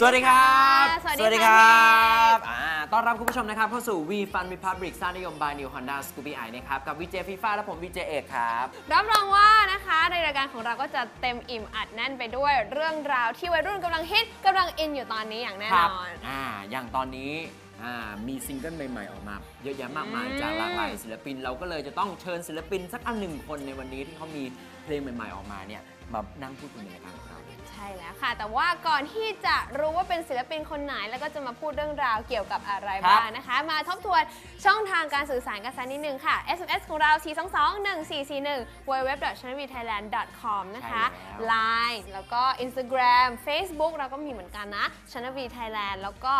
สวัสดีครับสวัสดีค่ะบอ่าต้อนรับคุณผู้ชมนะครับเข้าสู่ V Fun Republic สร้างนิยม by New Honda Scoopy i นะครับ กับวิเจฟีฟ้าและผมวิเจเอกครับ รับรองว่านะคะในรายการของเราก็จะเต็มอิ่มอัดแน่นไปด้วยเรื่องราวที่วัยรุ่นกำลังฮิตกำลังอินอยู่ตอนนี้อย่างแน่คนรับอน อ่าอย่างตอนนี้อ่ามีซิงเกิลใหม่ๆ ออกมา เยอะแยะมากมายอืมจากหลากหลายศิลปินเราก็เลยจะต้องเชิญศิลปินสักอันหนึ่งคนในวันนี้ที่เขามีเพลงใหม่ ๆ ออกมาเนี่ยมานั่งพูดคุยในรายการของเราใช่แล้วค่ะ แต่ว่าก่อนที่จะรู้ว่าเป็นศิลปินคนไหน แล้วก็จะมาพูดเรื่องราวเกี่ยวกับอะไรครับบ้างนะคะ มาทบทวนช่องทางการสื่อสารกันสักนิดนึงค่ะ SMS ของเรา 4 2 2 1 4 4 1 www.channelvthailand.com นะคะใช่แล้ว Line แล้วก็ Instagram Facebook เราก็มีเหมือนกันนะ Channel V Thailand แล้วก็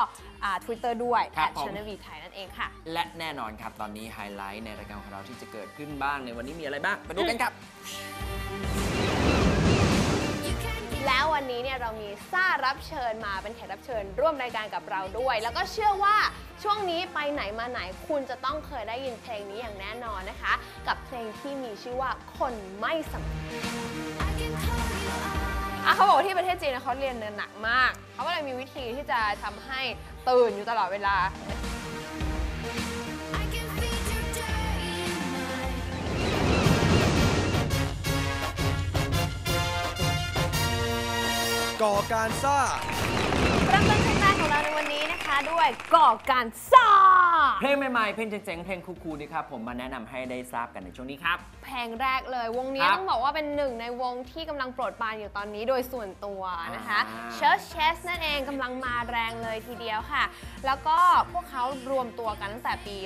อ่า Twitter ด้วย ครับผม Channel V Thai นั่นเองค่ะ และแน่นอนครับ ตอนนี้ไฮไลท์ในรายการของเราที่จะเกิดขึ้นบ้างในวันนี้มีอะไรบ้างไปดูกันครับ แล้ววันนี้เนี่ยเรามีซ่ารับเชิญมาเป็นแขกรับเชิญ ร่วมรายการกับเราด้วย แล้วก็เชื่อว่าช่วงนี้ไปไหนมาไหนคุณจะต้องเคยได้ยินเพลงนี้อย่างแน่นอนนะคะ กับเพลงที่มีชื่อว่าคนไม่สำคัญอะเขาบอกว่าที่ประเทศจีนนะเขาเรียนเนินหนักมาก เขาก็เลยมีวิธีที่จะทำให้ตื่นอยู่ตลอดเวลา ก่อการซ่า เริ่มต้นเพลงแรกของเราในวันนี้นะคะด้วยก่อการซ่า เพลงใหม่ๆ เพลงเจ๋งๆ เพลงคูลๆนี่ครับผมมาแนะนำให้ได้ทราบกันในช่วงนี้ครับ เพลงแรกเลยวงนี้ครับต้องบอกว่าเป็นหนึ่งในวงที่กำลังโปรดปรานอยู่ตอนนี้โดยส่วนตัวนะคะอ่า Church Chess นั่นเองกำลังมาแรงเลยทีเดียวค่ะ แล้วก็พวกเขารวมตัวกันตั้งแต่ปี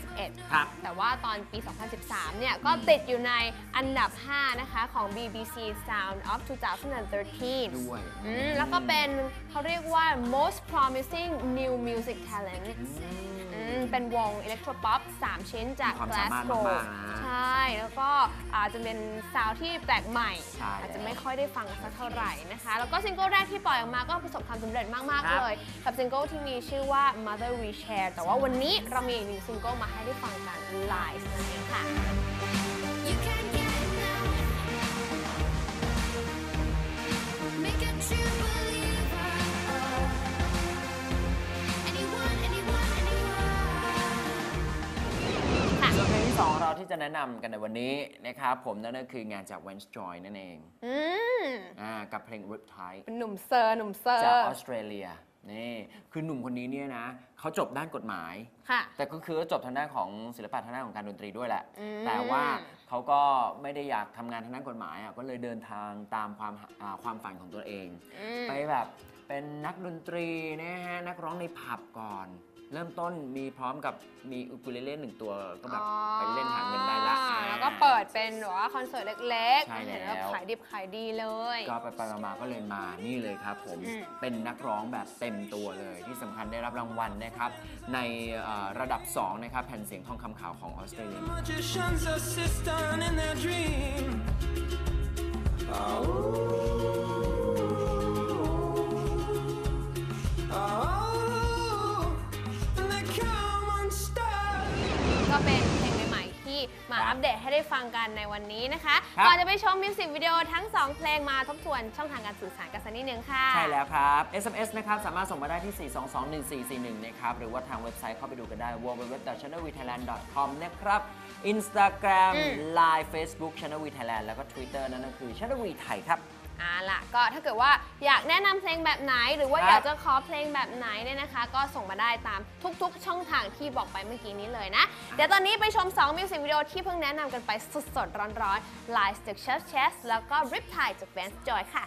2011 ครับ แต่ว่าตอนปี 2013 เนี่ย ก็ติดอยู่ในอันดับ 5 นะคะ ของ BBC Sound of 2013ด้วย อืมแล้วก็เป็นเขาเรียกว่า most promising new music talent อืม เป็นวงอิเล็กโทรป๊อป3ชิ้นจาก มีความสามารถ Glasgow มากๆนะใช่ แล้วก็อาจจะเป็นซาวด์ที่แปลกใหม่ ใช่อาจจะไม่ค่อยได้ฟังสักเท่าไหร่นะคะ แล้วก็ซิงเกิลแรกที่ปล่อยออกมาก็ประสบความสำเร็จมาก ครัๆ บ เลย กับซิงเกิลที่มีชื่อว่า Mother We Share แต่ว่าวันนี้เรามีอีกหนึ่งซิงเกิลมาให้ได้ฟังกัน Lies นั่นเองค่ะ จะแนะนำกันในวันนี้นะครับผมนั่นก็คืองานจาก w e n s Joy นั่นเองอืมอ่ากับเพลง Riptide เป็นหนุ่มเซอร์หนุ่มเซอจากร์ออสเตรเลียนี่คือหนุ่มคนนี้เนี่ยนะเขาจบด้านกฎหมาย ค่ะ แต่ก็คือจบทางด้านของศิลปะทางด้านของการดนตรีด้วยแหละ อืม แต่ว่าเขาก็ไม่ได้อยากทำงานทางด้านกฎหมายอะก็เลยเดินทางตามความอ่าความฝันของตัวเอง อืม ไปแบบเป็นนักดนตรีนะฮะนักร้องในผับก่อน เริ่มต้นมีพร้อมกับมีอุคูเลเล่หนึ่งตัวก็แบบไปเล่นหาเงินได้ละอ๋ออ่าแล้วก็เปิดเป็นแบบว่าคอนเสิร์ตเล็กใช่ๆเห็นแล้วแล้วขายดิบขายดีเลย ก็ไปไปๆมาๆก็เลยมานี่เลยครับผมอืม เป็นนักร้องแบบเต็มตัวเลย ที่สำคัญได้รับรางวัลนะครับ ในเอ่อระดับ 2 นะครับ แผ่นเสียงทองคำขาวของออสเตรเลีย Magicians assist done in their dream. Oh, ก็เป็นเพลงใหม่ๆ ที่มาอัปเดตให้ได้ฟังกันในวันนี้นะคะ ครับ ก่อนจะไปชมมิวสิกวิดีโอทั้ง 2 เพลงมาทบทวนช่องทางการสื่อสารกันสักนิดนึงค่ะ ใช่แล้วครับ SMS นะครับสามารถส่งมาได้ที่ 4221441 นะครับ หรือว่าทางเว็บไซต์เข้าไปดูกันได้ www.channelvthailand.com นะครับ Instagram อืม Line Facebook Channel V Thailand แล้วก็ Twitter นั่นก็คือ Channel V ไทยครับ อ่าล่ะก็ถ้าเกิดว่าอยากแนะนำเพลงแบบไหน หรือว่าครับ อยากจะขอเพลงแบบไหนเนี่ยนะคะ ก็ส่งมาได้ตามทุกๆ ช่องทางที่บอกไปเมื่อกี้นี้เลยนะ เดี๋ยวตอนนี้ไปชม 2 มิวสิกวิดีโอที่เพิ่งแนะนำกันไปสดๆ ร้อนๆ Lies จาก Chef Chess แล้วก็ Riptide จาก Vance Joy ค่ะ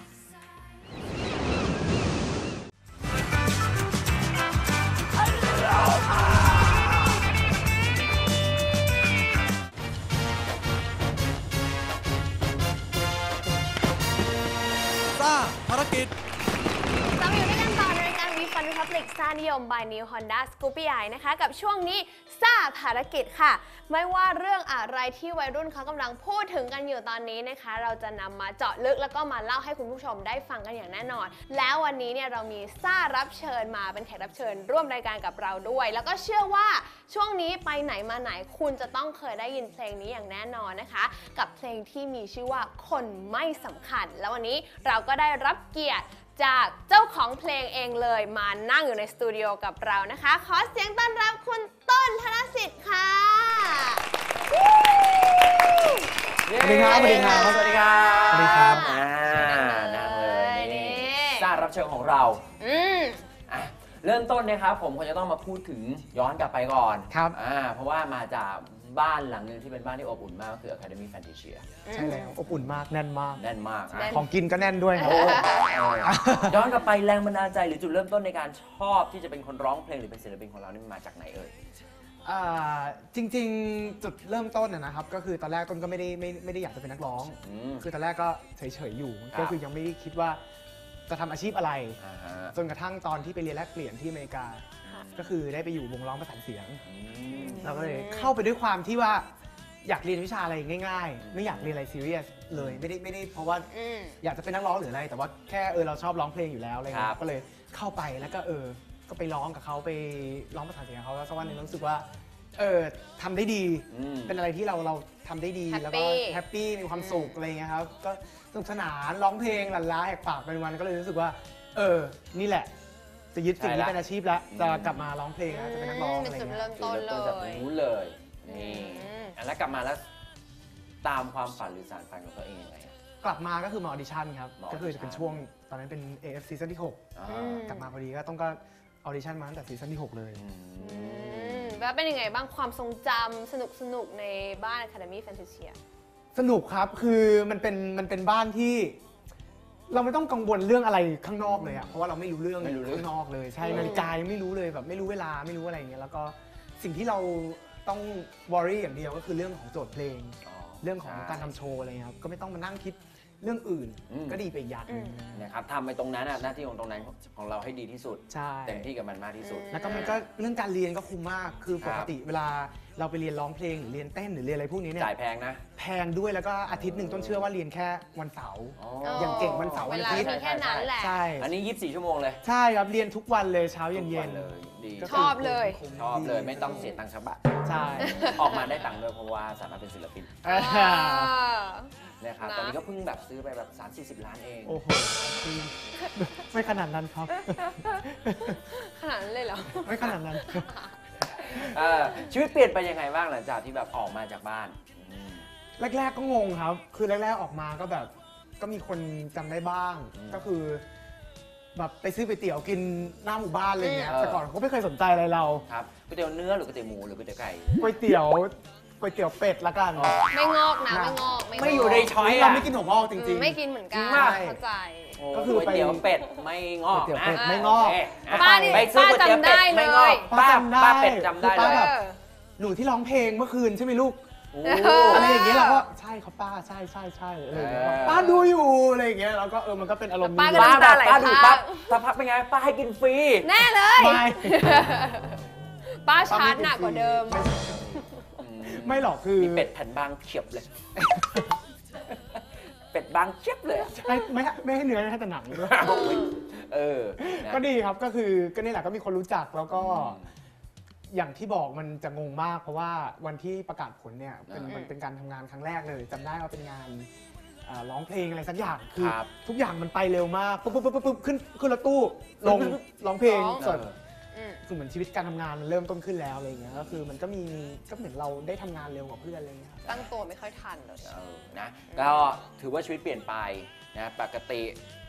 ในรายการ V Fun Republic ซ่านิยม by New Honda Scoopy i นะคะ กับช่วงนี้ซ่าภารกิจค่ะ ไม่ว่าเรื่องอะไรที่วัยรุ่นเขากำลังพูดถึงกันอยู่ตอนนี้นะคะ เราจะนำมาเจาะลึกแล้วก็มาเล่าให้คุณผู้ชมได้ฟังกันอย่างแน่นอน แล้ววันนี้เนี่ยเรามีซ่ารับเชิญมาเป็นแขกรับเชิญ ร่วมรายการกับเราด้วย แล้วก็เชื่อว่าช่วงนี้ไปไหนมาไหนคุณจะต้องเคยได้ยินเพลงนี้อย่างแน่นอนนะคะ กับเพลงที่มีชื่อว่าคนไม่สำคัญ แล้ววันนี้เราก็ได้รับเกียรติ จากเจ้าของเพลงเองเลยมานั่งอยู่ในสตูดิโอกับเรานะคะ ขอเสียงต้อนรับคุณต้นธนสิทธิ์ค่ะเย้สวัสดีครับสวัสดีครับสวัสดีครับสวัสดีครับ อ่านั่งเลยนี่นี่สร้างรับเชิญของเรา อืมอะ เริ่มต้นนะครับผมคงจะต้องมาพูดถึงย้อนกลับไปก่อนครับ อ่าเพราะว่ามาจากบ้านหลังหนึงที่เป็นบ้านที่อบอุ่นมากก็คือ Academy Fantasia ใช่แล้วอบอุ่นมากแน่นมาก แน่นมากแน่อะนของกินก็แน่นด้วยครับโอ้ย้อนกลับไปแรงบันดาลใจหรือจุดเริ่มต้นในการชอบที่จะเป็นคนร้องเพลงหรือเป็นศิลปินของเรานี่มันมาจากไหนเอ่ย อ่าจริงๆจุดเริ่มต้นนะนะครับ ก็คือตอนแรกต้นก็ไม่ได้ไม่ไม่ได้อยากจะเป็นนักร้อง อืมคือตอนแรกก็เฉยๆอยู่ ครับก็คือยังไม่ได้คิดว่า จะทำอาชีพอะไร อ่าฮะจนกระทั่งตอนที่ไปเรียนแลกเปลี่ยนที่อเมริกา ก็คือได้ไปอยู่วงร้องประสานเสียง อืมเราก็เลยเข้าไปด้วยความที่ว่าอยากเรียนวิชาอะไรง่าย ๆ ไม่อยากเรียนอะไรซีเรียสเลยไม่ได้ไม่ได้เพราะว่าอืม อยากจะเป็นนักร้องหรืออะไร แต่ว่าแค่เออเราชอบร้องเพลงอยู่แล้วอะไรครัเงี้บยก็เลยเข้าไปแล้วก็เออ ก็ไปร้องกับเขาไปร้องประสานเสียงกับเขาแล้วสักวันหนึ่งรู้สึกว่า เออทำได้ดี อืม เป็นอะไรที่เราเราทำได้ดี Happy แล้วก็แฮปปี้มีความสุขอะไรเงี้ยครับ ก็สนุกสนานร้องเพลงหลั่นล้าแหกปากเป็นวันก็เลยรู้สึกว่าเออ นี่แหละ จะยึดสิ่งนี้เป็นอาชีพแล้ว จะกลับมาร้องเพลงแล้วจะเป็นนักร้องเป็อะไรนจุดเงี้ย เริ่มจุดต้นเริ่มเลต้นจากตรยงนู้นเลยนี่อืมแล้วกลับมาแล้วตามความฝันหรือสารฝันของตัวเองยังไงอะกลับมาก็คือมาออดิชั่นครับ มาออดิชั่น ก็คือจะเป็นช่วงตอนนั้นเป็น AF ซีซั่นที่อ่าอืม6กลับมาพอดีก็ต้องก็ออดิชั่นมาตั้งแต่ซีซั่นที่ 6 เลย อือืม มแล้วเป็นยังไงบ้างความทรงจำสนุกสนุกๆในบ้าน Academy Fantasia สนุกครับคือมันเป็นมันเป็นบ้านที่ เราไม่ต้องกังวลเรื่องอะไรข้างนอกเลยอะเพราะว่าเราไม่รู้เรื่องไม่รู้เรื่อง ข้างนอกเลยใช่เออนาฬิกายังไม่รู้เลยแบบไม่รู้เวลาไม่รู้อะไรอย่างเงี้ยแล้วก็สิ่งที่เราต้องวอรี่อย่างเดียวก็คือเรื่องของโจทย์เพลง เรื่องของการทำโชว์อะไรเงี้ยครับก็ไม่ต้องมานั่งคิด เรื่องอื่นอืม ก็ดีไปอีกอย่างหนึงอืมนะครับทำไปตรงนั้นน่ะหน้าที่ของตรงนั้นของเราให้ดีที่สุด ใช่ เต็มที่กับมันมากที่สุด แล้วก็มันก็เรื่องการเรียนก็คุ้มมาก คือครัปบกติเวลาเราไปเรียนร้องเพลงหรือเรียนเต้นหรือเรียนอะไรพวกนี้เนี่ย จ่ายแพงนะ แพงด้วยแล้วก็อาทิตย์หนึ่งต้นเชื่อว่าเรียนแค่วันเสาร์อ๋ออย่างเก่งวันเสาร์เววันลาอาทิตย์ มีแค่นั้นแหละ ใช่ อันนี้ 24 ชั่วโมงเลยใช่ครับเรียนทุกวันเลยเช้าเย็นทุกเย็วันเลยดีชอบเลยชอบเลยไม่ต้องเสียตังค์ชาวบ้านใช่ออกมาได้ตังค์ด้วยเพราะว่าสามารถเป็นศิลปินอ่าอ่า นะครับนะ ตอนนี้ก็เพิ่งแบบซื้อไปแบบ3 40 ล้านเอง โอ้โหคือไม่ขนาดนั้นครับ ขนาดนั้นเลยเหรอ ไม่ขนาดนั้นเออชีวิตเปลี่ยนไปยังไงบ้างหลังจากที่แบบออกมาจากบ้านอืม แรก ๆ ก็งงครับ คือแรก ๆ ออกมาก็แบบ ก็มีคนจำได้บ้าง อืมก็คือ แบบไปซื้อก๋วยเตี๋ยวกินหน้าหมู่บ้านอะไรเงี้ย อืม แต่ก่อนเขาไม่เคยสนใจอะไรเรา ครับก๋วยเตี๋ยวเนื้อหรือก๋วยเตี๋ยวหมูหรือก๋วยเตี๋ยวไก่ก๋วยเตี๋ยว ก๋วยเตี๋ยวเป็ดละกันไม่งอกนะ ไม่งอกไม่อยู่ในช้อยเราอะไม่กินหัวงอกจริงๆไม่กินเหมือนกัจรินงป่ะเข้าใจ ก็คือก๋วยไปเตี๋ยวเป็ดไม่งอกก๋วยเตี๋ยวเป็ดนะไม่งอก โเคอะป้านี่ไปซื้อก๋วยเตี๋ยวเป็ดป้าจำได้ไม่งอกเลยป้าป้าจำได้ป้าเป็ดจำได้คือเลป้ายแบบหนูที่ร้องเพลงเมื่อคืนใช่ไหมลูก โอ้อะไรอย่างเงี้ยเราก็ใช่ครับป้าใช่ใช่ใช่อะไรอย่างเงี้ยเออ ป้าดูอยู่อะไรอย่างเงี้ยแล้วก็เออมันก็เป็นอารมณ์ป้านี้ก็ ป้าน้ำแบตาบไหลป้าดูพรากปั๊บสักพักเป็นไงป้าให้กินฟรี แน่เลย ไม่ ป้าชาร์จหนักกว่าเดิม ไม่หรอกคือ มีเป็ดแผ่นบางเฉียบเลย เป็ดบางเฉียบเลยอะไม่ไม่ให้ไม่ให้เนื้อให้แต่หนังด้วย เออนะ ก็ดีครับก็คือก็นี่แหละก็มีคนรู้จักแล้วก็ อย่างที่บอกมันจะงงมาก เพราะว่าวันที่ประกาศผลเนี่ยเป็นอืมมันเป็นการทำงานครั้งแรกเลยจำได้ว่าเป็นงานอ่าร้องเพลงอะไรสักอย่างคือ ครับทุกอย่างมันไปเร็วมากปุ๊บปุ๊บปุ๊บปุ๊บขึ้นขึ้นรถตู้ลงร้องเพลงร้อง สดเอออืม คือเหมือนชีวิตการทำงานมันเริ่มต้นขึ้นแล้วอะไรอย่างเงี้ยก็คือมันก็มีก็เหมือนเราได้ทำงานเร็วกว่าเพื่อนอะไรอย่างเงี้ยครับ ตั้งตัวไม่ค่อยทันเลย เออนะก็ถือว่าชีวิตเปลี่ยนไปนะปกติ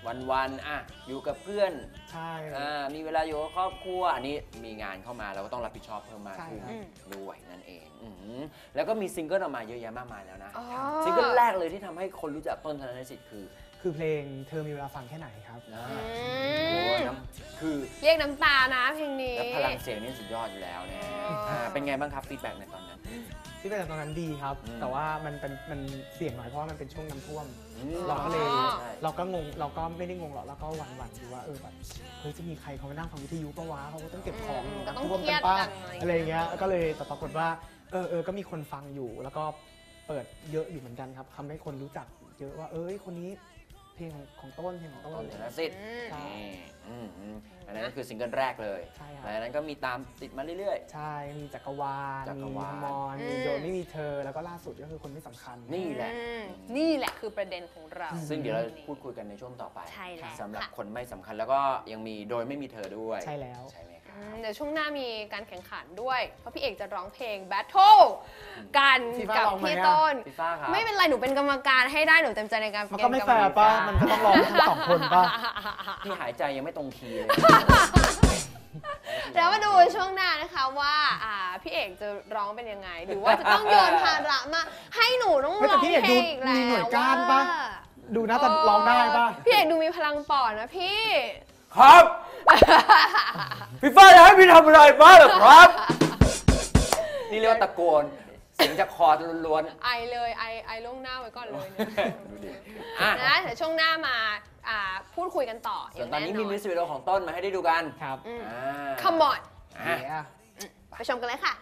วันๆอะอยู่กับเพื่อนใช่ อ่ามีเวลาอยู่กับครอบครัว อันนี้มีงานเข้ามาเราก็ต้องรับผิดชอบเพิ่มมากขึ้นใช่ครับ ด้วยนั่นเองอือหือแล้วก็มีซิงเกิลออกมาเยอะแยะมากมายแล้วนะอ๋อ ซิงเกิลแรกเลยที่ทำให้คนรู้จักต้นธนสิทธิ์คือคือเพลงเธอมีเวลาฟังแค่ไหนครับ นะอืโอ้มน้ำคือเรียกน้ำตานะเพลงนี้ แล้วพลังเสียงนี่สุดยอดอยู่แล้วนะอ๋ออ่าเป็นไงบ้างครับฟีดแบ็กในตอนนั้น ที่เป็นตอนนั้นดีครับ อืมแต่ว่ามันเป็นมันเสี่ยงหน่อยเพราะว่ามันเป็นช่วงน้ำท่วมอืมเราก็เลยอ๋อใช่เราก็งงเราก็ไม่ได้งงหรอกเราก็หวั่นหวั่นๆดูว่าเออแบบเฮ้ยจะมีใครเขามานั่งฟังวิทยุปะวะเขาก็ต้องเก็บของอืมก็น้ำต้องท่วมเครีกัยนดป้ากันอะไรอย่างเงี้ยก็เลยแต่ปรากฏว่าเออเออก็มีคนฟังอยู่ แล้วก็เปิดเยอะอยู่เหมือนกันครับทำให้คนรู้จักเยอะว่าเอ้ยคนนี้เพเพ ลงของต้นเพลงของต้ต้นนเลธยนสิทธิ์ใช่นี่อืมอืมอันนั้นก็คือซิงเกิลแรกเลยใช่ครับ หลังจากนั้นก็มีตามติดมาเรื่อย ใช่ มีจักรวาล จักรมีวาล มอนอืมีมโดยไม่มีเธอ แล้วก็ล่าสุดก็คือคนไม่สำคัญ ๆ นี่แหละ อืมนี่แหละคือประเด็นของเรา ซึ่งเดี๋ยวเราพูดคุยกันในช่วงต่อไปใช่แล้วสำหรับค่ะ คนไม่สำคัญแล้วก็ยังมีโดยไม่มีเธอด้วยใช่แล้ว ใช่ไหมครับอืม เดี๋ยวช่วงหน้ามีการแข่งขันด้วย เพราะพี่เอกจะร้องเพลง Battle กันพี่ฟ้ากับลองไหมพี่อะต้นพี่ฟ้าครับ ไม่เป็นไร หนูเป็นกรรมการให้ได้หนูเต็มใจในการมันก็ไม่เป็แฟกรรร์ป่ะ มันก็ต้องร้องทั้งสองคนป่ะ พี่หายใจยังไม่ตรงคีย์เลยเดี๋ยวมาดูช่วงหน้านะคะว่าอ่าพี่เอกจะร้องเป็นยังไง หรือว่าจะต้องโยนภาระมาให้หนูต้องเฮ้ยร้แต่องพี่เอกเพลดูงอีกแล้วมีหน่วยก้านปะ ว่าดูน่าจะร้องได้ป่ะ พี่เอกดูมีพลังปอดนะพี่ ครับ พี่ฟ้าจะให้พี่ทำอะไรบ้างเหรอครับ นี่เรียกว่าตะโกน เสียงจากคอล้วนไอเลยไอไอล่วงหน้าไว้ก่อนเลยนะๆดูดิอะนะเดี๋ยวช่วงหน้ามาอ่าพูดคุยกันต่ออส่วนย่างตอนแน่นี้นมีอนมิวสิกวิดีโอของต้นมาให้ได้ดูกันครับ อืม อ่า Come on อะเนี่ยไปชมกันเลยค่ะ